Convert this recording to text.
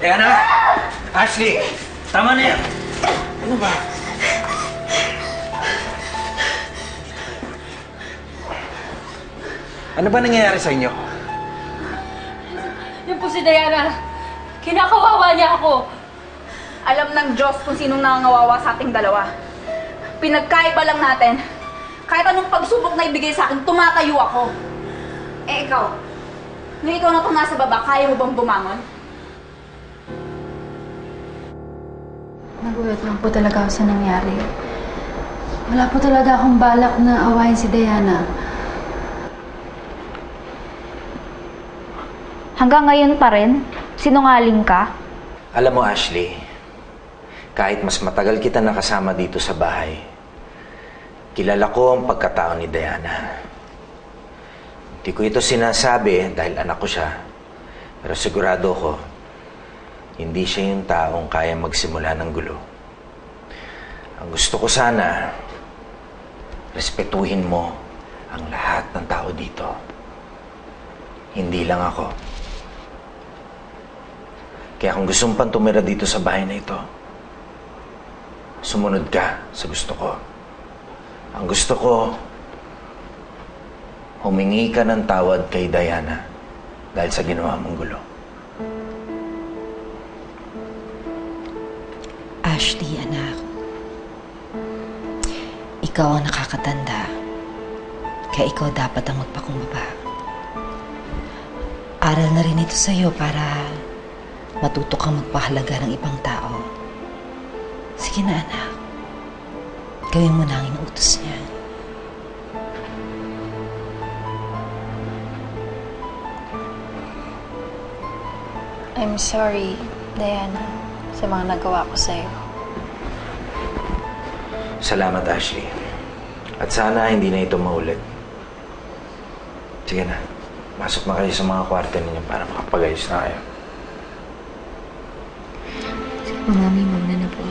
Diana! Ashley! Tama na yan! Ano ba? Ano ba nangyayari sa inyo? Yun po si Diana. Kinakawawa niya ako. Alam ng Diyos kung sinong nangangawawa sa ating dalawa. Pinagkaiba lang natin. Kahit anong pagsubok na ibigay sa akin, tumatayo ako. Eh ikaw, nung ikaw na itong nasa baba, kaya mo bang bumangon? Nagulat lang po talaga ako sa nangyari. Wala po talaga akong balak na awayin si Diana. Hanggang ngayon pa rin? Sinungaling ka? Alam mo, Ashley, kahit mas matagal kita nakasama dito sa bahay, kilala ko ang pagkatao ni Diana. Hindi ko ito sinasabi dahil anak ko siya, pero sigurado ko, hindi siya yung taong kaya magsimula ng gulo. Ang gusto ko sana, respetuhin mo ang lahat ng tao dito. Hindi lang ako. Kaya kung gusto mo pang tumira dito sa bahay na ito, sumunod ka sa gusto ko. Ang gusto ko, humingi ka ng tawad kay Diana dahil sa ginawa mong gulo. Ashley, anak. Ikaw ang nakakatanda. Kaya ikaw dapat ang magpakumbaba. Aral na rin ito sa'yo para matuto kang magpahalaga ng ibang tao. Sige na, anak. Gawin mo na ang inuutos niya. I'm sorry, Diana, sa mga nagawa ko sa'yo. Salamat, Ashley. At sana hindi na ito maulit. Sige na. Masok na kayo sa mga kwarto ninyo para makapag-ayos na kayo. Mami, muna na po.